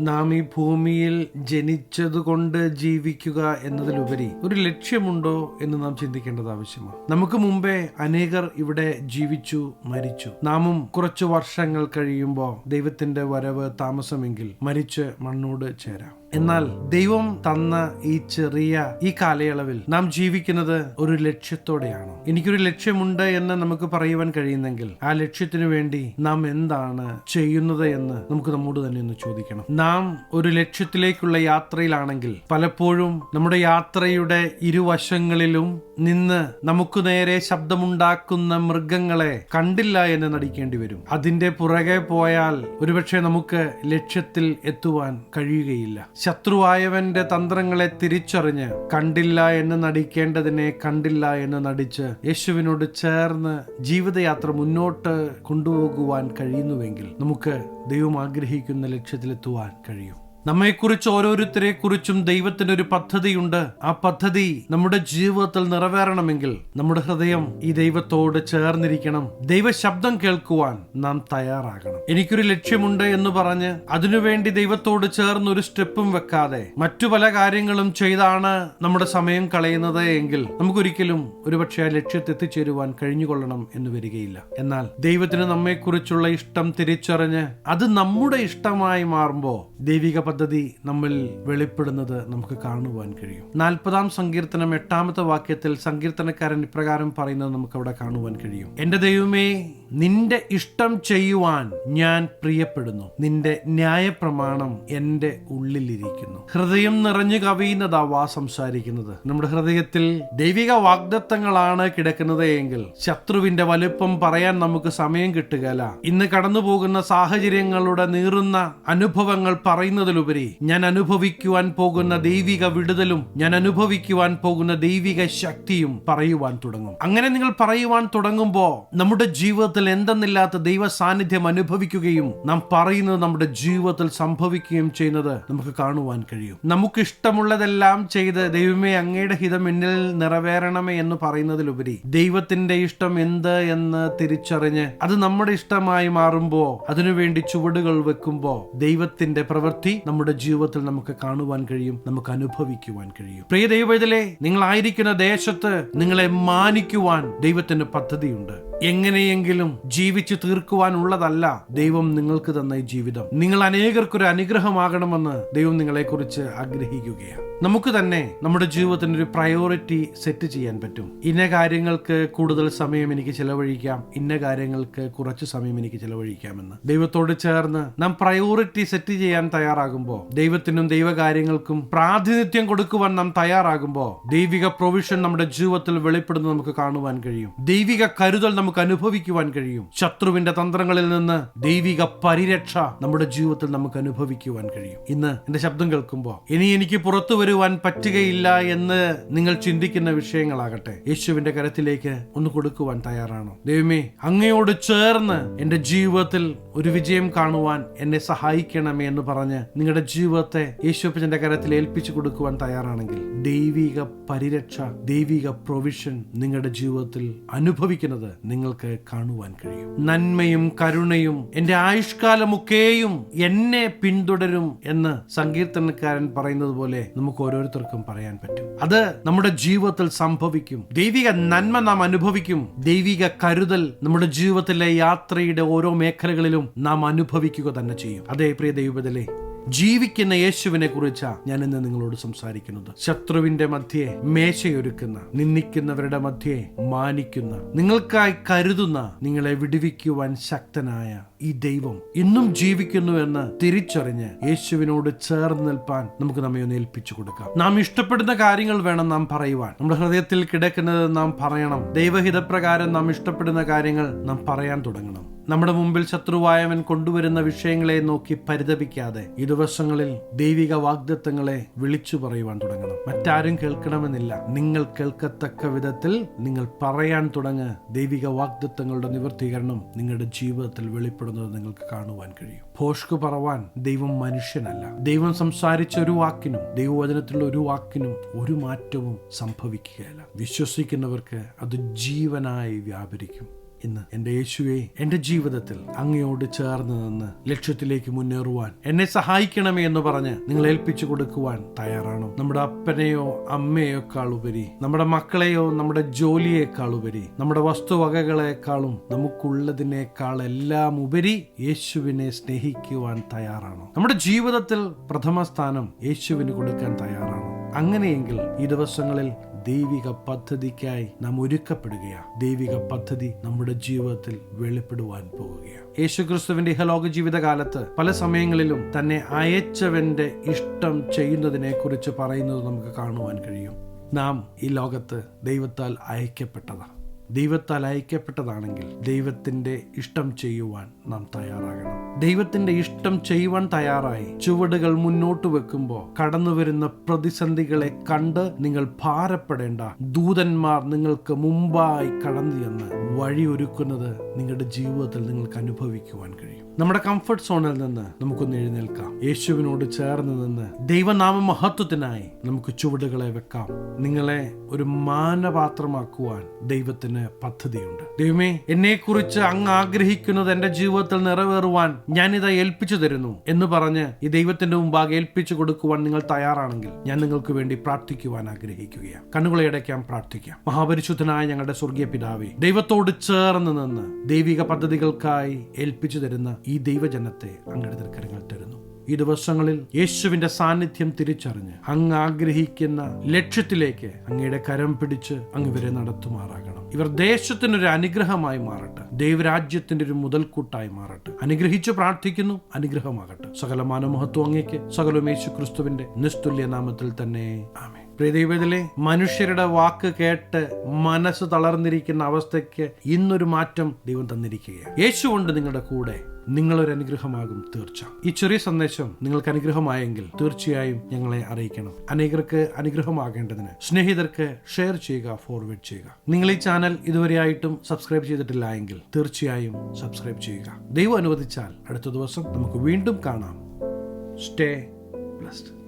നാം ഈ ഭൂമിയിൽ ജനിച്ചതുകൊണ്ട് ജീവിക്കുക എന്നതിലുപരി ഒരു ലക്ഷ്യമുണ്ടോ എന്ന് നാം ചിന്തിക്കേണ്ടത് ആവശ്യമാണ്. നമുക്ക് മുമ്പേ അനേകർ ഇവിടെ ജീവിച്ചു മരിച്ചു. നാമും കുറച്ചു വർഷങ്ങൾ കഴിയുമ്പോൾ ദൈവത്തിന്റെ വരവ് താമസമെങ്കിൽ മരിച്ച് മണ്ണോട് ചേരാം. എന്നാൽ ദൈവം തന്ന ഈ ചെറിയ ഈ കാലയളവിൽ നാം ജീവിക്കുന്നത് ഒരു ലക്ഷ്യത്തോടെയാണോ. എനിക്കൊരു ലക്ഷ്യമുണ്ട് എന്ന് നമുക്ക് പറയുവാൻ കഴിയുന്നെങ്കിൽ ആ ലക്ഷ്യത്തിനു വേണ്ടി നാം എന്താണ് ചെയ്യുന്നത് എന്ന് നമുക്ക് നമ്മോട് തന്നെ ഒന്ന് ചോദിക്കണം. നാം ഒരു ലക്ഷ്യത്തിലേക്കുള്ള യാത്രയിലാണെങ്കിൽ പലപ്പോഴും നമ്മുടെ യാത്രയുടെ ഇരുവശങ്ങളിലും നിന്ന് നമുക്ക് നേരെ ശബ്ദമുണ്ടാക്കുന്ന മൃഗങ്ങളെ കണ്ടില്ല എന്ന് നടിക്കേണ്ടി വരും. അതിന്റെ പുറകെ പോയാൽ ഒരുപക്ഷെ നമുക്ക് ലക്ഷ്യത്തിൽ എത്തുവാൻ കഴിയുകയില്ല. ശത്രുവായവന്റെ തന്ത്രങ്ങളെ തിരിച്ചറിഞ്ഞ് കണ്ടില്ല എന്ന് നടിക്കേണ്ടതിനെ കണ്ടില്ല എന്ന് നടിച്ച് യേശുവിനോട് ചേർന്ന് ജീവിതയാത്ര മുന്നോട്ട് കൊണ്ടുപോകുവാൻ കഴിയുന്നുവെങ്കിൽ നമുക്ക് ദൈവം ആഗ്രഹിക്കുന്ന ലക്ഷ്യത്തിലെത്തുവാൻ കഴിയും. നമ്മെക്കുറിച്ച് ഓരോരുത്തരെ കുറിച്ചും ദൈവത്തിന് ഒരു പദ്ധതിയുണ്ട്. ആ പദ്ധതി നമ്മുടെ ജീവിതത്തിൽ നിറവേറണമെങ്കിൽ നമ്മുടെ ഹൃദയം ഈ ദൈവത്തോട് ചേർന്നിരിക്കണം. ദൈവ ശബ്ദം കേൾക്കുവാൻ നാം തയ്യാറാകണം. എനിക്കൊരു ലക്ഷ്യമുണ്ട് എന്ന് പറഞ്ഞ് അതിനുവേണ്ടി ദൈവത്തോട് ചേർന്ന് ഒരു സ്റ്റെപ്പും വെക്കാതെ മറ്റു പല കാര്യങ്ങളും ചെയ്താണ് നമ്മുടെ സമയം കളയുന്നത് എങ്കിൽ നമുക്കൊരിക്കലും ഒരുപക്ഷെ ആ ലക്ഷ്യത്തെത്തിച്ചേരുവാൻ കഴിഞ്ഞുകൊള്ളണം എന്ന് വരികയില്ല. എന്നാൽ ദൈവത്തിന് നമ്മെക്കുറിച്ചുള്ള ഇഷ്ടം തിരിച്ചറിഞ്ഞ് അത് നമ്മുടെ ഇഷ്ടമായി മാറുമ്പോൾ ദൈവിക പദ്ധതി നമ്മിൽ വെളിപ്പെടുന്നത് നമുക്ക് കാണുവാൻ കഴിയും. നാൽപ്പതാം സങ്കീർത്തനം എട്ടാമത്തെ വാക്യത്തിൽ സങ്കീർത്തനക്കാരൻ ഇപ്രകാരം പറയുന്നത് നമുക്ക് അവിടെ കാണുവാൻ കഴിയും. എന്റെ ദൈവമേ നിന്റെ ഇഷ്ടം ചെയ്യുവാൻ ഞാൻ പ്രിയപ്പെടുന്നു. നിന്റെ ന്യായപ്രമാണം എന്റെ ഉള്ളിലിരിക്കുന്നു. ഹൃദയം നിറഞ്ഞു കവിയുന്നതാവാ സംസാരിക്കുന്നത്. നമ്മുടെ ഹൃദയത്തിൽ ദൈവിക വാഗ്ദത്തങ്ങളാണ് കിടക്കുന്നത് എങ്കിൽ ശത്രുവിന്റെ വലുപ്പം പറയാൻ നമുക്ക് സമയം കിട്ടുകയില്ല. ഇന്ന് കടന്നു പോകുന്ന സാഹചര്യങ്ങളുടെ നീറുന്ന അനുഭവങ്ങൾ പറയുന്നതിലുപരി ഞാൻ അനുഭവിക്കുവാൻ പോകുന്ന ദൈവിക വിടുതലും ഞാൻ അനുഭവിക്കുവാൻ പോകുന്ന ദൈവിക ശക്തിയും പറയുവാൻ തുടങ്ങും. അങ്ങനെ നിങ്ങൾ പറയുവാൻ തുടങ്ങുമ്പോൾ നമ്മുടെ ജീവിതത്തിൽ എന്തെന്നില്ലാത്ത ദൈവ സാന്നിധ്യം അനുഭവിക്കുകയും നാം പറയുന്നത് നമ്മുടെ ജീവിതത്തിൽ സംഭവിക്കുകയും ചെയ്യുന്നത് നമുക്ക് കാണുവാൻ കഴിയും. നമുക്ക് ഇഷ്ടമുള്ളതെല്ലാം ചെയ്ത് ദൈവമേ അങ്ങയുടെ ഹിതം എന്നിൽ നിറവേറണമേ എന്ന് പറയുന്നതിലുപരി ദൈവത്തിന്റെ ഇഷ്ടം എന്ത് എന്ന് തിരിച്ചറിഞ്ഞ് അത് നമ്മുടെ ഇഷ്ടമായി മാറുമ്പോൾ അതിനുവേണ്ടി ചുവടുകൾ വെക്കുമ്പോൾ ദൈവത്തിന്റെ പ്രവൃത്തി നമ്മുടെ ജീവിതത്തിൽ നമുക്ക് കാണുവാൻ കഴിയും നമുക്ക് അനുഭവിക്കുവാൻ കഴിയും. പ്രിയ ദൈവത്തിലെ നിങ്ങളായിരിക്കുന്ന ദേശത്ത് നിങ്ങളെ മാനിക്കുവാൻ ദൈവത്തിന് പദ്ധതിയുണ്ട്. എങ്ങനെയെങ്കിലും ജീവിച്ചു തീർക്കുവാനുള്ളതല്ല ദൈവം നിങ്ങൾക്ക് തന്ന ഈ ജീവിതം. നിങ്ങൾ അനേകർക്കൊരു അനുഗ്രഹമാകണമെന്ന് ദൈവം നിങ്ങളെക്കുറിച്ച് ആഗ്രഹിക്കുകയാണ്. നമുക്ക് തന്നെ നമ്മുടെ ജീവിതത്തിന് ഒരു പ്രയോറിറ്റി സെറ്റ് ചെയ്യാൻ പറ്റും. ഇന്ന കാര്യങ്ങൾക്ക് കൂടുതൽ സമയം എനിക്ക് ചെലവഴിക്കാം ഇന്ന കാര്യങ്ങൾക്ക് കുറച്ച് സമയം എനിക്ക് ചെലവഴിക്കാമെന്ന്. ദൈവത്തോട് ചേർന്ന് നാം പ്രയോറിറ്റി സെറ്റ് ചെയ്യാൻ തയ്യാറാകുമ്പോൾ ദൈവത്തിനും ദൈവകാര്യങ്ങൾക്കും പ്രാതിനിധ്യം കൊടുക്കുവാൻ നാം തയ്യാറാകുമ്പോൾ ദൈവിക പ്രൊവിഷൻ നമ്മുടെ ജീവിതത്തിൽ വെളിപ്പെടുന്നത് നമുക്ക് കാണുവാൻ കഴിയും. ദൈവിക കരുതൽ നമുക്ക് അനുഭവിക്കുവാൻ കഴിയും. ശത്രുവിന്റെ തന്ത്രങ്ങളിൽ നിന്ന് ദൈവിക പരിരക്ഷ നമ്മുടെ ജീവിതത്തിൽ നമുക്ക് അനുഭവിക്കുവാൻ കഴിയും. ഇന്ന് എന്റെ ശബ്ദം കേൾക്കുമ്പോൾ ഇനി എനിക്ക് പുറത്തു വരുവാൻ പറ്റുകയില്ല എന്ന് നിങ്ങൾ ചിന്തിക്കുന്ന വിഷയങ്ങളാകട്ടെ. യേശുവിന്റെ കരത്തിലേക്ക് ഒന്ന് കൊടുക്കുവാൻ തയ്യാറാണോ. ദൈവമേ അങ്ങയോട് ചേർന്ന് എന്റെ ജീവിതത്തിൽ ഒരു വിജയം കാണുവാൻ എന്നെ സഹായിക്കണമേ എന്ന് പറഞ്ഞ് നിങ്ങളുടെ ജീവിതത്തെ യേശുപ്പച്ചന്റെ കരത്തിൽ ഏൽപ്പിച്ചു കൊടുക്കുവാൻ തയ്യാറാണെങ്കിൽ ദൈവിക പരിരക്ഷ ദൈവിക പ്രൊവിഷൻ നിങ്ങളുടെ ജീവിതത്തിൽ അനുഭവിക്കുന്നത് നിങ്ങൾക്ക് കാണുവാൻ കഴിയും. നന്മയും കരുണയും എന്റെ ആയുഷ്കാലമൊക്കെയും എന്നെ പിന്തുടരും എന്ന് സങ്കീർത്തനക്കാരൻ പറയുന്നത് പോലെ നമുക്ക് ഓരോരുത്തർക്കും പറയാൻ പറ്റും. അത് നമ്മുടെ ജീവിതത്തിൽ സംഭവിക്കും. ദൈവിക നന്മ നാം അനുഭവിക്കും. ദൈവിക കരുതൽ നമ്മുടെ ജീവിതത്തിലെ യാത്രയുടെ ഓരോ മേഖലകളിലും നാം അനുഭവിക്കുക തന്നെ ചെയ്യും. അതേ പ്രിയ ദൈവത്തിലെ ജീവിക്കുന്ന യേശുവിനെ കുറിച്ചാ ഞാൻ ഇന്ന് നിങ്ങളോട് സംസാരിക്കുന്നത്. ശത്രുവിന്റെ മധ്യേ മേശയൊരുക്കുന്ന നിന്ദിക്കുന്നവരുടെ മധ്യേ മാനിക്കുന്ന നിങ്ങൾക്കായി കരുതുന്ന നിങ്ങളെ വിടുവിക്കുവാൻ ശക്തനായ ഈ ദൈവം ഇന്നും ജീവിക്കുന്നു എന്ന് തിരിച്ചറിഞ്ഞ് യേശുവിനോട് ചേർന്ന് നിൽപ്പാൻ നമുക്ക് നമ്മെ ഒന്ന് ഏൽപ്പിച്ചു കൊടുക്കാം. നാം ഇഷ്ടപ്പെടുന്ന കാര്യങ്ങൾ വേണം നാം പറയുവാൻ. നമ്മുടെ ഹൃദയത്തിൽ കിടക്കുന്നത് നാം പറയണം. ദൈവഹിതപ്രകാരം നാം ഇഷ്ടപ്പെടുന്ന കാര്യങ്ങൾ നാം പറയാൻ തുടങ്ങണം. നമ്മുടെ മുമ്പിൽ ശത്രുവായവൻ കൊണ്ടുവരുന്ന വിഷയങ്ങളെ നോക്കി പരിതപിക്കാതെ ഈ ദിവസങ്ങളിൽ ദൈവിക വാഗ്ദത്വങ്ങളെ വിളിച്ചു പറയുവാൻ തുടങ്ങണം. മറ്റാരും കേൾക്കണമെന്നില്ല. നിങ്ങൾ കേൾക്കത്തക്ക വിധത്തിൽ നിങ്ങൾ പറയാൻ തുടങ്ങ്. ദൈവിക വാഗ്ദത്വങ്ങളുടെ നിവർത്തീകരണം നിങ്ങളുടെ ജീവിതത്തിൽ വെളിപ്പെടുന്നത് നിങ്ങൾക്ക് കാണുവാൻ കഴിയും. ഭോഷ്ക് പറവാൻ ദൈവം മനുഷ്യനല്ല. ദൈവം സംസാരിച്ച ഒരു വാക്കിനും ദൈവവചനത്തിലുള്ള ഒരു വാക്കിനും ഒരു മാറ്റവും സംഭവിക്കുകയില്ല. വിശ്വസിക്കുന്നവർക്ക് അത് ജീവനായി വ്യാപരിക്കും. ഇന്ന് എന്റെ യേശുവെ എന്റെ ജീവിതത്തിൽ അങ്ങയോട് ചേർന്ന് നിന്ന് ലക്ഷ്യത്തിലേക്ക് മുന്നേറുവാൻ എന്നെ സഹായിക്കണമേ എന്ന് പറഞ്ഞ് നിങ്ങൾ ഏൽപ്പിച്ചു കൊടുക്കുവാൻ തയ്യാറാണോ. നമ്മുടെ അപ്പനെയോ അമ്മയേക്കാൾ ഉപരി നമ്മുടെ മക്കളെയോ നമ്മുടെ ജോലിയേക്കാൾ ഉപരി നമ്മുടെ വസ്തുവകകളെക്കാളും നമുക്കുള്ളതിനേക്കാൾ എല്ലാം ഉപരി യേശുവിനെ സ്നേഹിക്കുവാൻ തയ്യാറാണോ. നമ്മുടെ ജീവിതത്തിൽ പ്രഥമ സ്ഥാനം യേശുവിന് കൊടുക്കാൻ തയ്യാറാണോ. അങ്ങനെയെങ്കിൽ ഈ ദിവസങ്ങളിൽ ദൈവിക പദ്ധതിക്കായി നാം ഒരുക്കപ്പെടുകയാണ് ദൈവിക പദ്ധതി നമ്മുടെ ജീവിതത്തിൽ വെളിപ്പെടുവാൻ പോവുകയാണ് യേശുക്രിസ്തുവിന്റെ ഇഹലോക ജീവിതകാലത്ത് പല സമയങ്ങളിലും തന്നെ അയച്ചവന്റെ ഇഷ്ടം ചെയ്യുന്നതിനെ കുറിച്ച് പറയുന്നത് നമുക്ക് കാണുവാൻ കഴിയും. നാം ഈ ലോകത്ത് ദൈവത്താൽ അയക്കപ്പെട്ടതാണ്. ദൈവത്താൽ അയക്കപ്പെട്ടതാണെങ്കിൽ ദൈവത്തിന്റെ ഇഷ്ടം ചെയ്യുവാൻ നാം തയ്യാറാകണം. ദൈവത്തിന്റെ ഇഷ്ടം ചെയ്യുവാൻ തയ്യാറായി ചുവടുകൾ മുന്നോട്ട് വെക്കുമ്പോൾ കടന്നു വരുന്ന പ്രതിസന്ധികളെ കണ്ട് നിങ്ങൾ ഭാരപ്പെടേണ്ട. ദൂതന്മാർ നിങ്ങൾക്ക് മുമ്പായി കടന്നു ചെന്ന് വഴിയൊരുക്കുന്നത് നിങ്ങളുടെ ജീവിതത്തിൽ നിങ്ങൾക്ക് അനുഭവിക്കുവാൻ കഴിയും. നമ്മുടെ കംഫർട്ട് സോണിൽ നിന്ന് നമുക്കൊന്ന് എഴുന്നേൽക്കാം. യേശുവിനോട് ചേർന്ന് നിന്ന് ദൈവനാമ മഹത്വത്തിനായി നമുക്ക് ചുവടുകളെ വെക്കാം. നിങ്ങളെ ഒരു മാനപാത്രമാക്കുവാൻ ദൈവത്തിന് പദ്ധതിയുണ്ട്. ദൈവമേ എന്നെക്കുറിച്ച് അങ്ങ് ആഗ്രഹിക്കുന്നത് എന്റെ ജീവിതത്തിൽ നിറവേറുവാൻ ഞാനിത് ഏൽപ്പിച്ചു തരുന്നു എന്ന് പറഞ്ഞ് ഈ ദൈവത്തിന്റെ മുമ്പാകെ ഏൽപ്പിച്ചു കൊടുക്കുവാൻ നിങ്ങൾ തയ്യാറാണെങ്കിൽ ഞാൻ നിങ്ങൾക്ക് വേണ്ടി പ്രാർത്ഥിക്കുവാൻ ആഗ്രഹിക്കുകയാണ്. കണ്ണുകളെ അടയ്ക്കാൻ പ്രാർത്ഥിക്കാം. മഹാപരിശുദ്ധനായ ഞങ്ങളുടെ സ്വർഗീയ പിതാവേ ദൈവത്തോട് ചേർന്ന് നിന്ന് ദൈവിക പദ്ധതികൾക്കായി ഏൽപ്പിച്ചു തരുന്ന ഈ ദൈവജനത്തെ അങ്ങയുടെ കരങ്ങൾ തരുന്നു. ഈ ദിവസങ്ങളിൽ യേശുവിന്റെ സാന്നിധ്യം തിരിച്ചറിഞ്ഞ് അങ്ങ് ആഗ്രഹിക്കുന്ന ലക്ഷ്യത്തിലേക്ക് അങ്ങയുടെ കരം പിടിച്ച് അങ്ങ് ഇവരെ നടത്തുമാറാകണം. ഇവർ ദേശത്തിനൊരു അനുഗ്രഹമായി മാറട്ടെ. ദൈവരാജ്യത്തിന്റെ ഒരു മുതൽക്കൂട്ടായി മാറട്ടെ. അനുഗ്രഹിച്ചു പ്രാർത്ഥിക്കുന്നു അനുഗ്രഹമാകട്ടെ. സകല മാനമഹത്വം അങ്ങേക്ക്. സകലം യേശു ക്രിസ്തുവിന്റെ നിസ്തുല്യനാമത്തിൽ തന്നെ. ആമേ പ്രിയദൈവത്തിലെ മനുഷ്യരുടെ വാക്ക് കേട്ട് മനസ്സ് തളർന്നിരിക്കുന്ന അവസ്ഥയ്ക്ക് ഇന്നൊരു മാറ്റം ദൈവം തന്നിരിക്കുകയാണ്. യേശു കൊണ്ട് നിങ്ങളുടെ കൂടെ നിങ്ങളൊരു അനുഗ്രഹമാകും തീർച്ച ഈ ചെറിയ സന്ദേശം നിങ്ങൾക്ക് അനുഗ്രഹമായെങ്കിൽ തീർച്ചയായും ഞങ്ങളെ അറിയിക്കണം. അനേകർക്ക് അനുഗ്രഹമാകേണ്ടതിന് സ്നേഹിതർക്ക് ഷെയർ ചെയ്യുക ഫോർവേഡ് ചെയ്യുക. നിങ്ങൾ ഈ ചാനൽ ഇതുവരെ ആയിട്ടും സബ്സ്ക്രൈബ് ചെയ്തിട്ടില്ല എങ്കിൽ തീർച്ചയായും സബ്സ്ക്രൈബ് ചെയ്യുക. ദൈവം അനുവദിച്ചാൽ അടുത്ത ദിവസം നമുക്ക് വീണ്ടും കാണാം. Stay blessed.